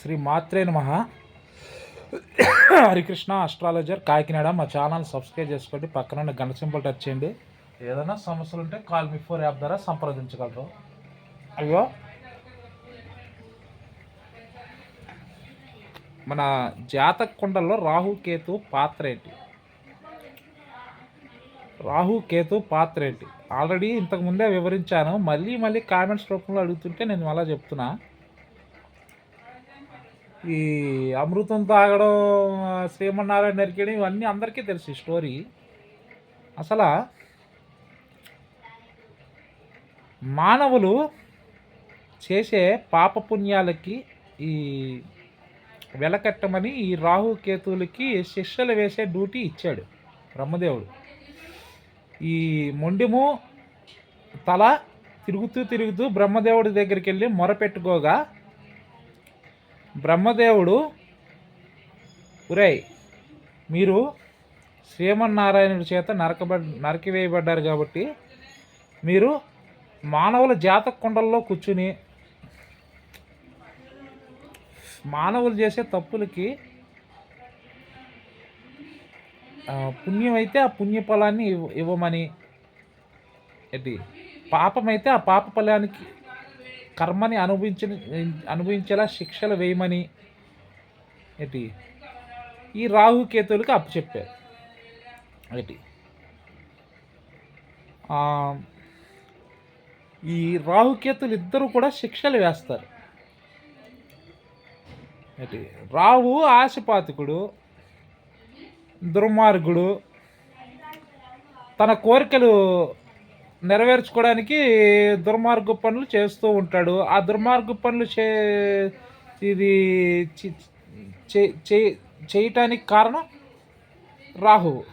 శ్రీ మాత్రే నమ. హరికృష్ణ అస్ట్రాలజర్ కాకినాడ మా channel subscribe చేసుకోండి. పక్కన ఉన్న గంట సింపుల్ టచ్ చేయండి. ఏదైనా సమస్యలు ఉంటే కాల్ మీ ఫోర్ యాప్ ద్వారా సంప్రదించగలరు. అయ్యో. మన జాతక కుండల్లో రాహు కేతు పాత్ర ఏంటి? రాహు కేతు పాత్ర ఏంటి? ఆల్రెడీ ఇంతకు ముందే వివరించాను. మళ్ళీ మళ్ళీ కామెంట్స్ రూపంలో అడుగుతుంటే నేను అలా చెప్తున్నా. ఈ అమృతం తాగడం శ్రీమన్నారాయణ నరికేయడం ఇవన్నీ అందరికీ తెలుసు ఈ స్టోరీ. అసలు మానవులు చేసే పాపపుణ్యాలకి ఈ వెలకట్టమని ఈ రాహు కేతువులకి శిక్షలు వేసే డ్యూటీ ఇచ్చాడు బ్రహ్మదేవుడు. ఈ మొండిము తల తిరుగుతూ తిరుగుతూ బ్రహ్మదేవుడి దగ్గరికి వెళ్ళి మొరపెట్టుకోగా బ్రహ్మదేవుడు ఉరేయ్ మీరు శ్రీమన్నారాయణుడి చేత నరకబడ్ నరికివేయబడ్డారు కాబట్టి మీరు మానవుల జాతక కుండల్లో కూర్చుని మానవులు చేసే తప్పులకి పుణ్యం అయితే ఆ పుణ్య ఫలాన్ని ఇవ్వమని ఏంటి? పాపమైతే ఆ పాప ఫలానికి కర్మని అనుభవించి అనుభవించేలా శిక్షలు వేయమని ఏంటి? ఈ రాహుకేతువులకి అప్పచెప్పారు. ఏంటి? ఈ రాహుకేతులు ఇద్దరు కూడా శిక్షలు వేస్తారు. ఏంటి? రాహు ఆశపాతకుడు దుర్మార్గుడు తన కోరికలు నెరవేర్చుకోవడానికి దుర్మార్గ పనులు చేస్తూ ఉంటాడు. ఆ దుర్మార్గ పనులు చే ఇది చి- చే- చే- చేయటానికి కారణం రాహువు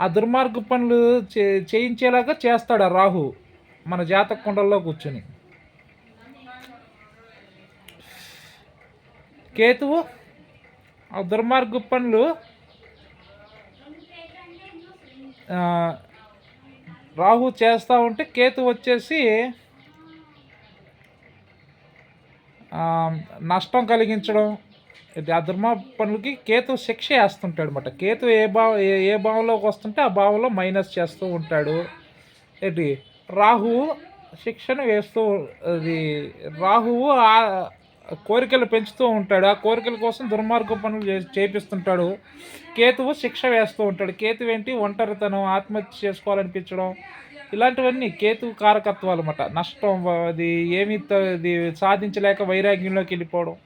ఆ దుర్మార్గ పనులు చే చేయించేలాగా చేస్తాడు ఆ రాహు మన జాతక కుండల్లో కూర్చొని. కేతువు ఆ దుర్మార్గ పనులు రాహు చేస్తూ ఉంటే కేతు వచ్చేసి నష్టం కలిగించడం ఇది ఆ ధర్మ పనులకి కేతు శిక్ష వేస్తుంటాడు అనమాట కేతు ఏ భావ ఏ ఏ భావంలోకి వస్తుంటే ఆ భావంలో మైనస్ చేస్తూ ఉంటాడు. ఏంటి? రాహువు శిక్షను వేస్తూ అది రాహువు కోరికలు పెంచుతూ ఉంటాడు. ఆ కోరికల కోసం దుర్మార్గ పనులు చే- చేపిస్తుంటాడు. కేతువు శిక్ష వేస్తూ ఉంటాడు. కేతు ఏంటి? ఒంటరితనం ఆత్మహత్య చేసుకోవాలనిపించడం ఇలాంటివన్నీ కేతు కారకత్వాలు అన్నమాట. నష్టం అది ఏమి అది సాధించలేక వైరాగ్యంలోకి వెళ్ళిపోవడం.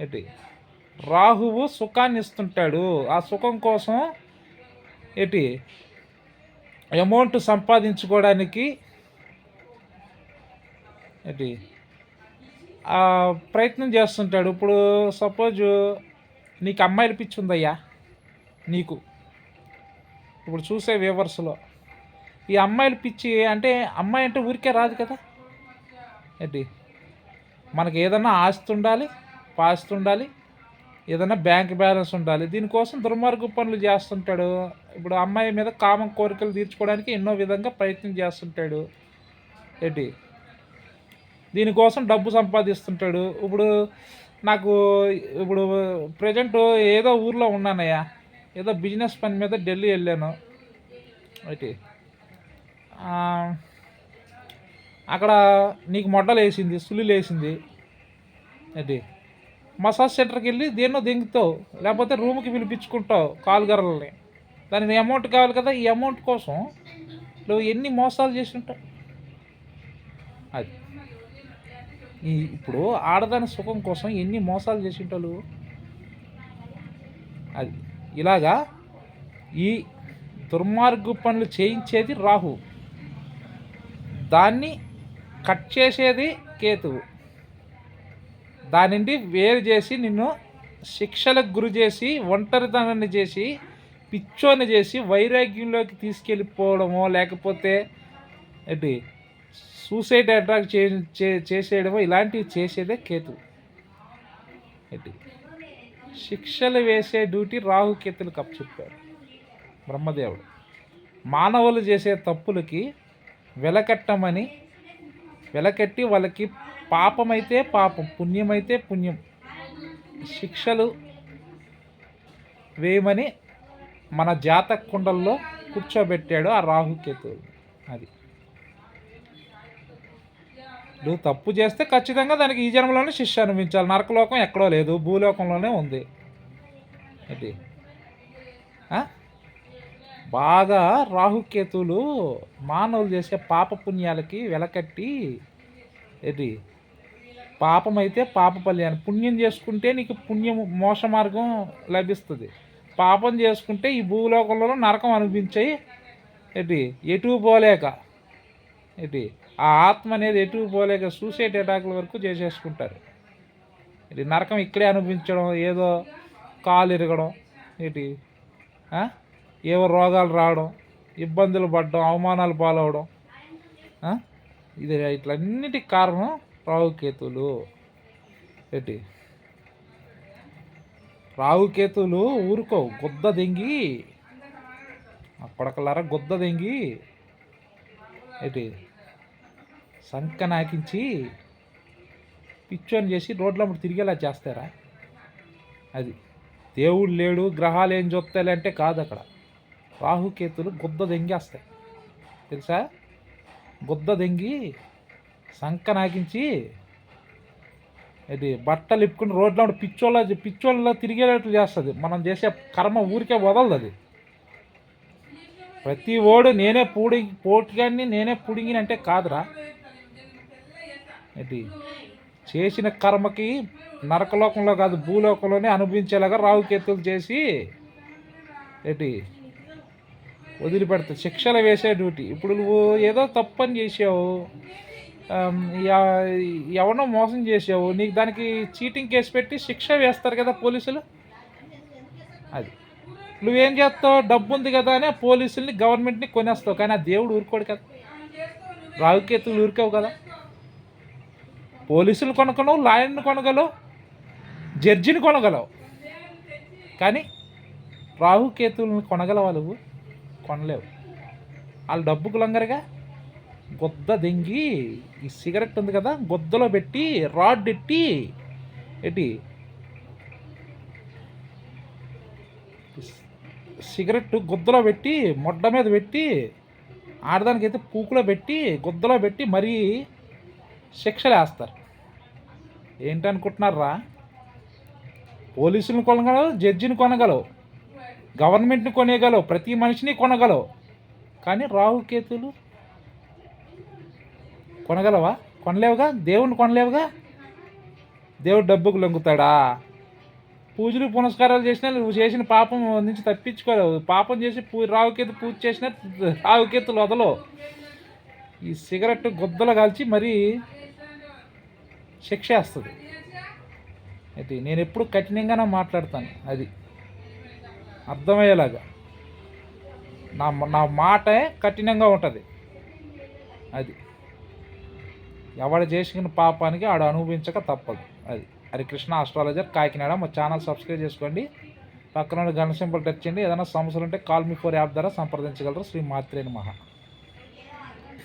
ఏంటి? రాహువు సుఖాన్ని ఇస్తుంటాడు. ఆ సుఖం కోసం ఏంటి? అమౌంట్ సంపాదించుకోవడానికి ఏంటి? ప్రయత్నం చేస్తుంటాడు. ఇప్పుడు సపోజ్ నీకు అమ్మాయిలు పిచ్చి ఉందయ్యా నీకు. ఇప్పుడు చూసే వ్యూవర్స్లో ఈ అమ్మాయిలు పిచ్చి అంటే అమ్మాయి అంటే ఊరికే రాదు కదా? ఏంటి? మనకి ఏదన్నా ఆస్తి ఉండాలి పాస్తి ఉండాలి ఏదైనా బ్యాంక్ బ్యాలెన్స్ ఉండాలి. దీనికోసం దుర్మార్గ పనులు చేస్తుంటాడు. ఇప్పుడు అమ్మాయి మీద కామం కోరికలు తీర్చుకోవడానికి ఎన్నో విధంగా ప్రయత్నం చేస్తుంటాడు. ఏంటి? దీనికోసం డబ్బు సంపాదిస్తుంటాడు. ఇప్పుడు నాకు ఇప్పుడు ప్రజెంట్ ఏదో ఊర్లో ఉన్నానయ్యా. ఏదో బిజినెస్ పని మీద ఢిల్లీ వెళ్ళాను. అయితే అక్కడ నీకు మొడ్డలు వేసింది సులులు వేసింది. ఏంటి మసాజ్ సెంటర్కి వెళ్ళి దేన్నో దింగుతావు. లేకపోతే రూమ్కి పిలిపించుకుంటావు కాలుగర్రల్ని దానికి అమౌంట్ కావాలి కదా ఈ అమౌంట్ కోసం నువ్వు ఎన్ని మోసాలు చేసి ఉంటావు? అది. ఇప్పుడు ఆడదాని సుఖం కోసం ఎన్ని మోసాలు చేసింటారు అది ఇలాగా ఈ దుర్మార్గు పనులు చేయించేది రాహు. దాన్ని కట్ చేసేది కేతువు. దాని నుండి వేరు చేసి నిన్ను శిక్షలకు గురి చేసి ఒంటరితనాన్ని చేసి పిచ్చోని చేసి వైరాగ్యంలోకి తీసుకెళ్ళిపోవడమో లేకపోతే ఏంటి? సూసైడ్ అట్రాక్ట్ చే చేసేయడమో ఇలాంటివి చేసేదే కేతు. శిక్షలు వేసే డ్యూటీ రాహుకేతులకు అప్పచెప్పారు బ్రహ్మదేవుడు. మానవులు చేసే తప్పులకి వెలకట్టమని వెలకట్టి వాళ్ళకి పాపమైతే పాపం పుణ్యమైతే పుణ్యం. శిక్షలు వేయమని మన జాతక కుండల్లో కూర్చోబెట్టాడు ఆ రాహుకేతువు అది. నువ్వు తప్పు చేస్తే ఖచ్చితంగా దానికి ఈ జన్మలోనే శిక్ష అనిపించాలి నరకలోకం ఎక్కడో లేదు భూలోకంలోనే ఉంది. అది బాగా రాహుకేతువులు మానవులు చేసే పాప పుణ్యాలకి వెలకట్టి ఏంటి? పాపం అయితే పాప ఫల్యాన్ని పుణ్యం చేసుకుంటే నీకు పుణ్యం మోస మార్గం లభిస్తుంది. పాపం చేసుకుంటే ఈ భూలోకంలో నరకం అనిపించాయి ఏంటి? ఎటు పోలేక. ఏంటి? ఆ ఆత్మ అనేది ఎటు పోలేక సూసైడ్ అటాక్ల వరకు చేసేసుకుంటారు. ఇది నరకం ఇక్కడే అనిపించడం ఏదో కాలు ఇరగడం ఏంటి? ఏవో రోగాలు రావడం ఇబ్బందులు పడడం అవమానాలు పాలవడం. ఇది ఇట్లన్నిటికి కారణం రావుకేతులు ఏంటి? రావుకేతులు ఊరుకో గుద్ద దెంగి కొడకలారా గుద్ద దెంగి ఏంటి? సంక నాకించి పిచ్చోని చేసి రోడ్ల తిరిగేలా చేస్తారా? అది దేవుడు లేడు గ్రహాలు ఏం చూస్తాయి అంటే కాదు అక్కడ. రాహుకేతులు గుద్ద దెంగేస్తాయి. తెలుసా? గుద్ద దెంగి సంక నాకించి ఇది బట్టలు ఇప్పుకుని రోడ్లో పిచ్చోళ్ళ పిచ్చోళ్ళ తిరిగేటట్లు చేస్తుంది. మనం చేసే కర్మ ఊరికే వదలదు అది ప్రతి ఓడు నేనే పూడి పోటుగాన్ని నేనే పుడిగిన అంటే కాదురా. ఏంటి? చేసిన కర్మకి నరకలోకంలో కాదు భూలోకంలోనే అనుభవించేలాగా రావుకేతులు చేసి ఏంటి? వదిలిపెడతా శిక్షలు వేసే డ్యూటీ ఇప్పుడు నువ్వు ఏదో తప్పని చేసావు ఎవరినో మోసం చేసావు నీకు దానికి చీటింగ్ కేసు పెట్టి శిక్ష వేస్తారు కదా పోలీసులు? అది. నువ్వేం చేస్తావు? డబ్బు ఉంది కదా అని పోలీసుల్ని గవర్నమెంట్ని కొనేస్తావు. కానీ ఆ దేవుడు ఊరుకోడు కదా. రావుకేతులు ఊరుకోవు కదా. పోలీసులు కొనగలవు లాయర్ని కొనగలవు జడ్జిని కొనగలవు కానీ రాహుకేతువులను కొనగలవా నువ్వు? కొనలేవు. వాళ్ళు డబ్బుకు లొంగరగా గొద్ద దెంగి ఈ సిగరెట్ ఉంది కదా గొద్దలో పెట్టి రాడ్ ఎట్టి ఎట్టి సిగరెట్ గుద్దలో పెట్టి మొడ్డ మీద పెట్టి ఆడదానికైతే పూకులో పెట్టి గుద్దలో పెట్టి మరీ శిక్షలు వేస్తారు ఏంటనుకుంటున్నారా పోలీసులను కొనగలవు జడ్జిని కొనగలవు గవర్నమెంట్ని కొనేయగలవు ప్రతి మనిషిని కొనగలవు. కానీ రాహుకేతులు కొనగలవా? కొనలేవుగా? దేవుణ్ణి కొనలేవుగా? దేవుడు డబ్బుకు లొంగుతాడా? పూజలు పునస్కారాలు చేసినా నువ్వు చేసిన పాపం నుంచి తప్పించుకోలేవు. పాపం చేసి పూ రావుకేతు పూజ చేసినా రావుకేతులు వదలవు. ఈ సిగరెట్ గుద్దలు కాల్చి మరీ శిక్ష వేస్తుంది. అయితే నేను ఎప్పుడు కఠినంగానే మాట్లాడతాను అది అర్థమయ్యేలాగా. నా నా మాటే కఠినంగా ఉంటుంది అది. ఎవడు చేసిన పాపానికి ఆడు అనుభవించక తప్పదు అది. హరి కృష్ణ ఆస్ట్రాలజర్ కాకినాడ. మా ఛానల్ సబ్స్క్రైబ్ చేసుకోండి. పక్కన ఉన్న గణ సింబల్ టచ్ చేయండి. ఏదైనా సమస్యలు ఉంటే కాల్ మీ ఫోర్ యాప్ ద్వారా సంప్రదించగలరు. శ్రీ మాత్రేని మహా